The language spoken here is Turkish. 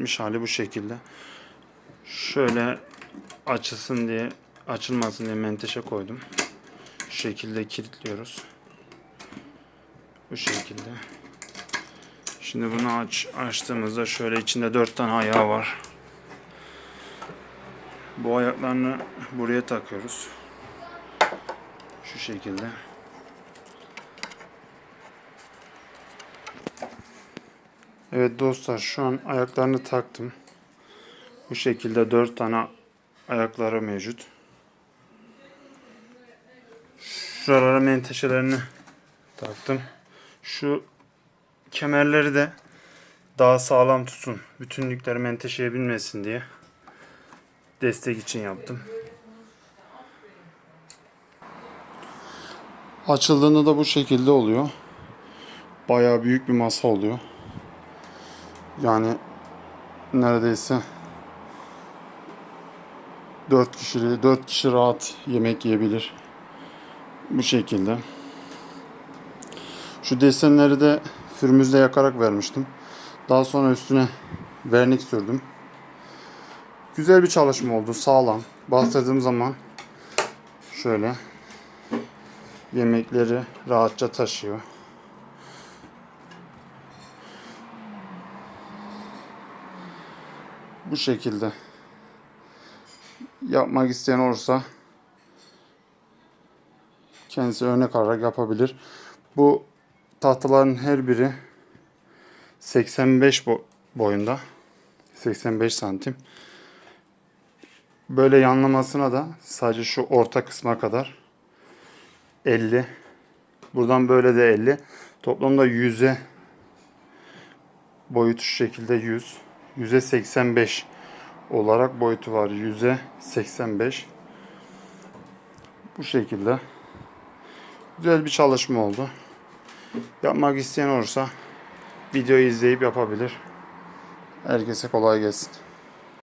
Bitmiş hali bu şekilde. Şöyle açılsın diye açılmasın diye menteşe koydum. Şu şekilde kilitliyoruz. Bu şekilde. Şimdi bunu aç açtığımızda şöyle içinde dört tane ayağı var. Bu ayaklarını buraya takıyoruz. Şu şekilde. Evet dostlar şu an ayaklarını taktım. Bu şekilde dört tane ayakları mevcut. Şuralara menteşelerini taktım. Şu kemerleri de daha sağlam tutsun. Bütünlükleri menteşeye binmesin diye destek için yaptım. Açıldığında da bu şekilde oluyor. Bayağı büyük bir masa oluyor. Yani neredeyse 4 kişi 4 kişi rahat yemek yiyebilir. Bu şekilde. Şu desenleri de fürmüzle yakarak vermiştim. Daha sonra üstüne vernik sürdüm. Güzel bir çalışma oldu. Sağlam. Bastırdığım zaman şöyle yemekleri rahatça taşıyor. Bu şekilde yapmak isteyen olursa kendisi örnek alarak yapabilir. Bu tahtaların her biri 85 bo- boyunda. 85 santim. Böyle yanlamasına da sadece şu orta kısma kadar 50. Buradan böyle de 50. Toplamda 100'e boyutu şu şekilde 100. 100'e 85 olarak boyutu var. 100'e 85. Bu şekilde. Güzel bir çalışma oldu. Yapmak isteyen olursa videoyu izleyip yapabilir. Herkese kolay gelsin.